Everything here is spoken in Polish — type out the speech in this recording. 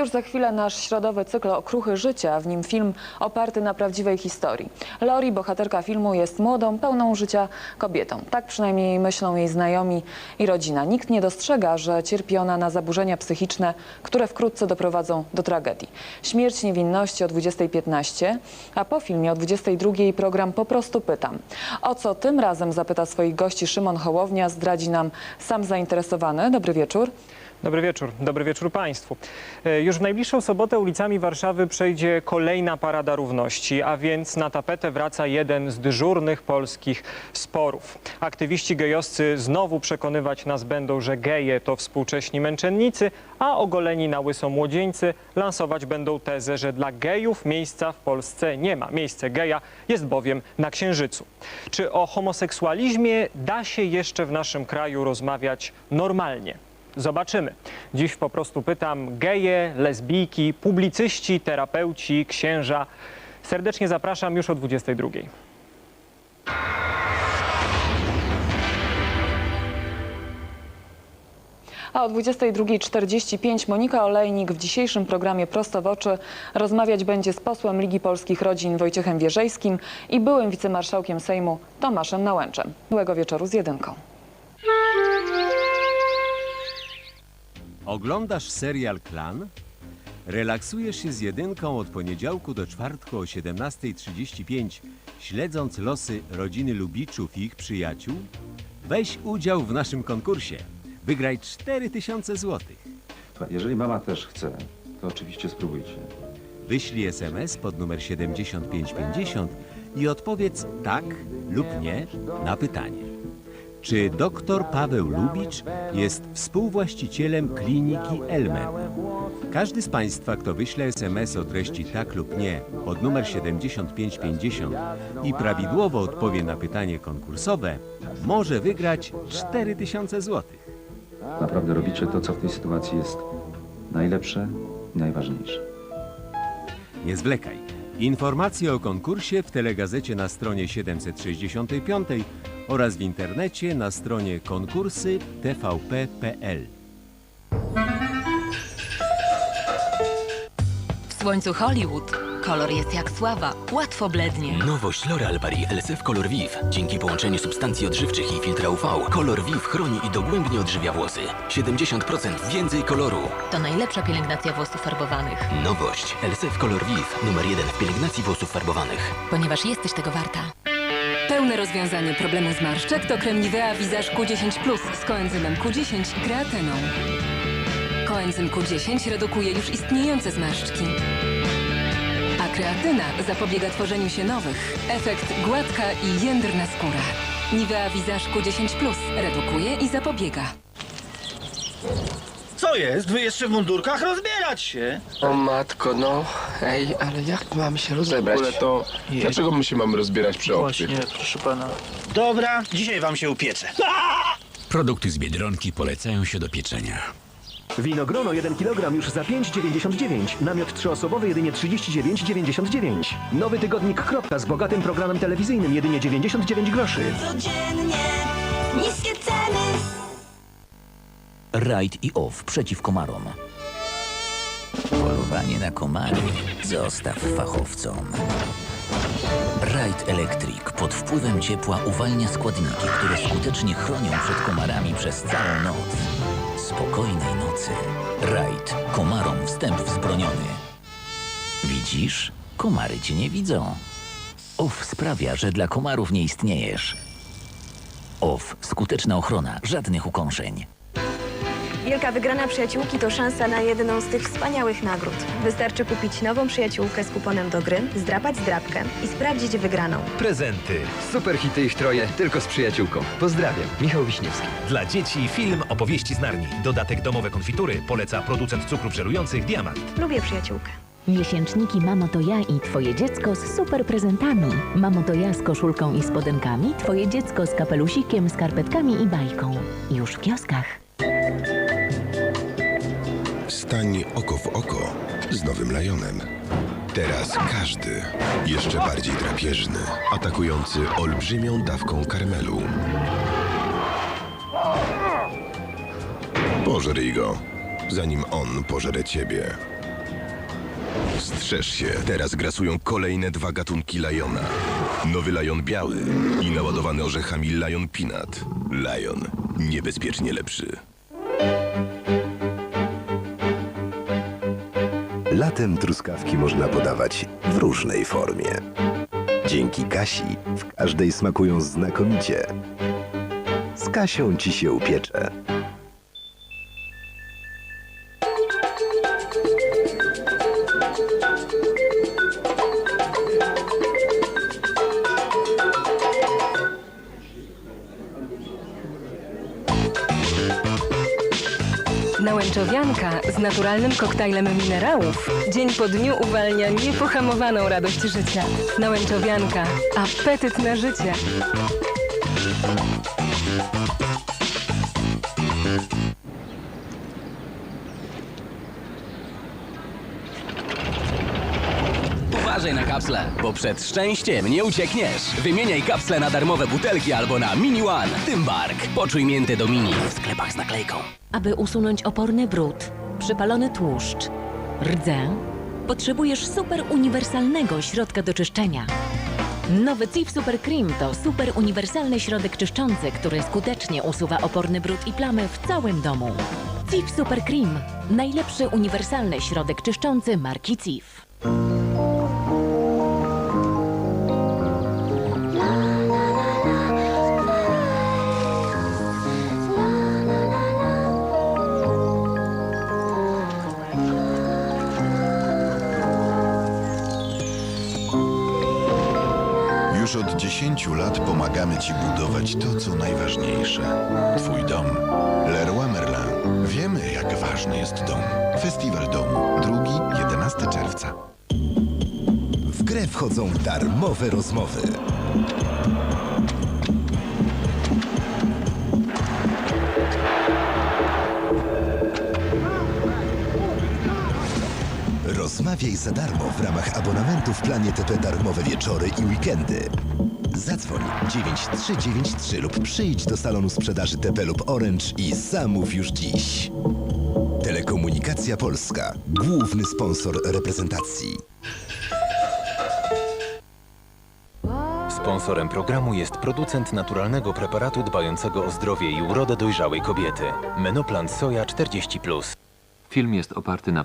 Już za chwilę nasz środowy cykl Okruchy Życia, w nim film oparty na prawdziwej historii. Lori, bohaterka filmu, jest młodą, pełną życia kobietą. Tak przynajmniej myślą jej znajomi i rodzina. Nikt nie dostrzega, że cierpi ona na zaburzenia psychiczne, które wkrótce doprowadzą do tragedii. Śmierć niewinności o 20.15, a po filmie o 22.00 program Po prostu pytam. O co tym razem zapyta swoich gości Szymon Hołownia, zdradzi nam sam zainteresowany. Dobry wieczór. Dobry wieczór, dobry wieczór Państwu. E, Już w najbliższą sobotę ulicami Warszawy przejdzie kolejna Parada Równości, a więc na tapetę wraca jeden z dyżurnych polskich sporów. Aktywiści gejowscy znowu przekonywać nas będą, że geje to współcześni męczennicy, a ogoleni na łyso młodzieńcy lansować będą tezę, że dla gejów miejsca w Polsce nie ma. Miejsce geja jest bowiem na Księżycu. Czy o homoseksualizmie da się jeszcze w naszym kraju rozmawiać normalnie? Zobaczymy. Dziś po prostu pytam geje, lesbijki, publicyści, terapeuci, księża. Serdecznie zapraszam już o 22. A o 22.45 Monika Olejnik w dzisiejszym programie Prosto w oczy rozmawiać będzie z posłem Ligi Polskich Rodzin Wojciechem Wierzejskim i byłym wicemarszałkiem Sejmu Tomaszem Nałęczem. Miłego wieczoru z jedynką. Oglądasz serial Klan? Relaksujesz się z jedynką od poniedziałku do czwartku o 17.35, śledząc losy rodziny Lubiczów i ich przyjaciół? Weź udział w naszym konkursie. Wygraj 4000 zł. Jeżeli mama też chce, to oczywiście spróbujcie. Wyślij SMS pod numer 7550 i odpowiedz tak lub nie na pytanie. Czy dr Paweł Lubicz jest współwłaścicielem kliniki Elmen? Każdy z Państwa, kto wyśle SMS o treści tak lub nie pod numer 7550 i prawidłowo odpowie na pytanie konkursowe, może wygrać 4000 zł. Naprawdę robicie to, co w tej sytuacji jest najlepsze i najważniejsze. Nie zwlekaj. Informacje o konkursie w telegazecie na stronie 765 oraz w internecie na stronie konkursy tvp.pl. W słońcu Hollywood kolor jest jak sława, łatwo blednie. Nowość L'Oreal Paris LSF Color Viv. Dzięki połączeniu substancji odżywczych i filtra UV, Color Viv chroni i dogłębnie odżywia włosy. 70% więcej koloru. To najlepsza pielęgnacja włosów farbowanych, Nowość LSF Color Viv. Numer jeden w pielęgnacji włosów farbowanych. ponieważ jesteś tego warta. Pełne rozwiązanie problemu zmarszczek to krem Nivea Visage Q10 Plus z koenzymem Q10 i kreatyną. Koenzym Q10 redukuje już istniejące zmarszczki. Kreatyna zapobiega tworzeniu się nowych. Efekt gładka i jędrna skóra. Nivea Visage Q10 Plus redukuje i zapobiega. Co jest? Wy jeszcze w mundurkach? Rozbierać się! O matko, no. Ej, ale jak mamy się rozebrać? Ogóle to dlaczego my się mamy rozbierać przy obcych? Właśnie, proszę pana. Dobra, dzisiaj wam się upieczę. Produkty z Biedronki polecają się do pieczenia. Winogrono 1 kg już za 5,99. Namiot trzyosobowy jedynie 39,99. Nowy tygodnik Kropka z bogatym programem telewizyjnym jedynie 99 groszy. Niskie ceny. Rajd i OFF przeciw komarom. Polowanie na komary zostaw fachowcom. Rajd Electric pod wpływem ciepła uwalnia składniki, które skutecznie chronią przed komarami przez całą noc. Spokojnej nocy. Rajd. Komarom wstęp wzbroniony. Widzisz? Komary cię nie widzą. OFF sprawia, że dla komarów nie istniejesz. OFF. Skuteczna ochrona. Żadnych ukąszeń. Wielka wygrana przyjaciółki to szansa na jedną z tych wspaniałych nagród. Wystarczy kupić nową przyjaciółkę z kuponem do gry, zdrapać zdrapkę i sprawdzić wygraną. Prezenty. Super hity ich troje, tylko z przyjaciółką. Pozdrawiam, Michał Wiśniewski. Dla dzieci film Opowieści z Narni. Dodatek domowe konfitury poleca producent cukrów żerujących Diamant. Lubię przyjaciółkę. Miesięczniki Mamo to ja i Twoje dziecko z super prezentami. Mamo to ja z koszulką i spodenkami, Twoje dziecko z kapelusikiem, skarpetkami i bajką. Już w kioskach. Stań oko w oko z nowym Lajonem. Teraz każdy jeszcze bardziej drapieżny, atakujący olbrzymią dawką karmelu. Pożryj go, zanim on pożre ciebie. Strzeż się, teraz grasują kolejne dwa gatunki Liona. Nowy Lion biały i naładowany orzechami Lion Peanut. Lion, niebezpiecznie lepszy. Latem truskawki można podawać w różnej formie. Dzięki Kasi w każdej smakują znakomicie. Z Kasią ci się upiecze. Nałęczowianka z naturalnym koktajlem minerałów dzień po dniu uwalnia niepohamowaną radość życia. Nałęczowianka. Apetyt na życie. Uważaj na kapsle, bo przed szczęściem nie uciekniesz. Wymieniaj kapsle na darmowe butelki albo na Mini One. Tymbark. Poczuj miętę do mini w sklepach z naklejką. Aby usunąć oporny brud, przypalony tłuszcz, rdzę, potrzebujesz super uniwersalnego środka do czyszczenia. Nowy CIF Super Cream to super uniwersalny środek czyszczący, który skutecznie usuwa oporny brud i plamy w całym domu. CIF Super Cream. Najlepszy uniwersalny środek czyszczący marki CIF. Już od 10 lat pomagamy Ci budować to, co najważniejsze. Twój dom. Leroy Merlin. Wiemy, jak ważny jest dom. Festiwal Domu. 2-11 czerwca. W grę wchodzą darmowe rozmowy. Rozmawiaj za darmo w ramach abonamentu w planie TP Darmowe Wieczory i Weekendy. Zadzwoń 9393 lub przyjdź do salonu sprzedaży TP lub Orange i zamów już dziś. Telekomunikacja Polska. Główny sponsor reprezentacji. Sponsorem programu jest producent naturalnego preparatu dbającego o zdrowie i urodę dojrzałej kobiety. Menoplan Soja 40+. Film jest oparty na